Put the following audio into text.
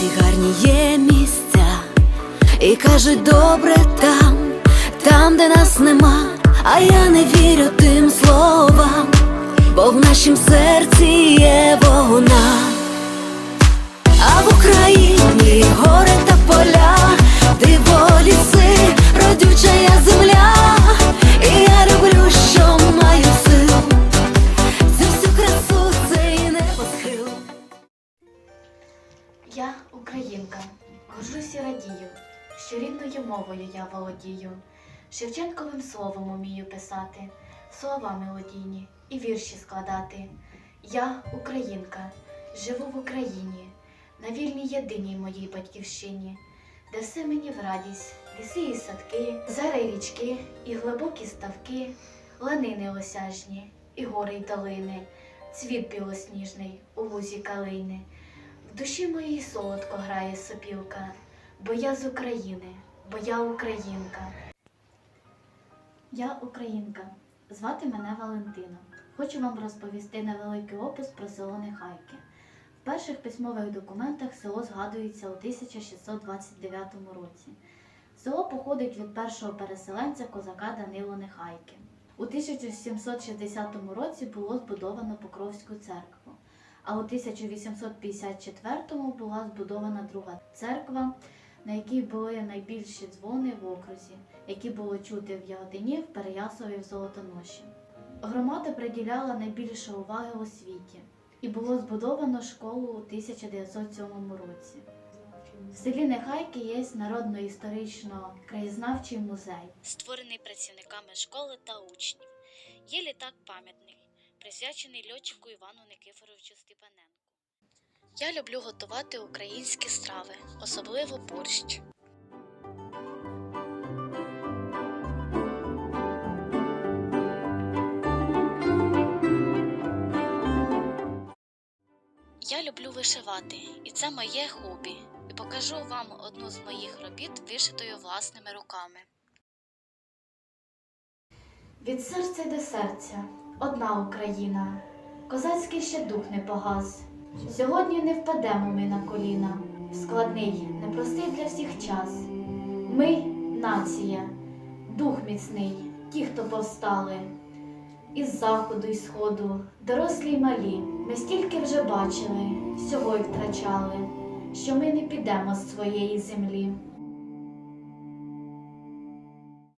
Всі гарні є місця, і кажуть, добре там, там, де нас нема, а я не вірю тим словам, бо в нашім серці є Я українка, горжусь і радію, що рідною мовою я володію. Шевченковим словом умію писати, слова мелодійні і вірші складати. Я українка, живу в Україні, на вільній єдиній моїй батьківщині, де все мені в радість, ліси і садки, зари річки, і глибокі ставки, ланини осяжні, і гори й долини, цвіт білосніжний у лузі калини. В душі моїй солодко грає сопілка, бо я з України, бо я українка. Я українка. Звати мене Валентина. Хочу вам розповісти невеликий опис про село Нехайки. В перших письмових документах село згадується у 1629 році. Село походить від першого переселенця козака Данило Нехайки. У 1760 році було збудовано Покровську церкву а у 1854-му була збудована друга церква, на якій були найбільші дзвони в окрузі, які було чути в Ягодині, в Переясові, в Золотоноші. Громада приділяла найбільше уваги освіті і було збудовано школу у 1907 році. В селі Нехайки є народно-історично-краєзнавчий музей, створений працівниками школи та учнів. Є літак пам'ятний, присвячений льотчику Івану Никифоровичу Степаненку. Я люблю готувати українські страви, особливо борщ. Я люблю вишивати, і це моє хобі. І покажу вам одну з моїх робіт, вишитою власними руками. Від серця до серця одна Україна, козацький ще дух не погас. Сьогодні не впадемо ми на коліна, в складний, непростий для всіх час. Ми нація, дух міцний, ті, хто повстали. Із заходу й сходу, дорослі й малі, ми стільки вже бачили, всього й втрачали, що ми не підемо з своєї землі.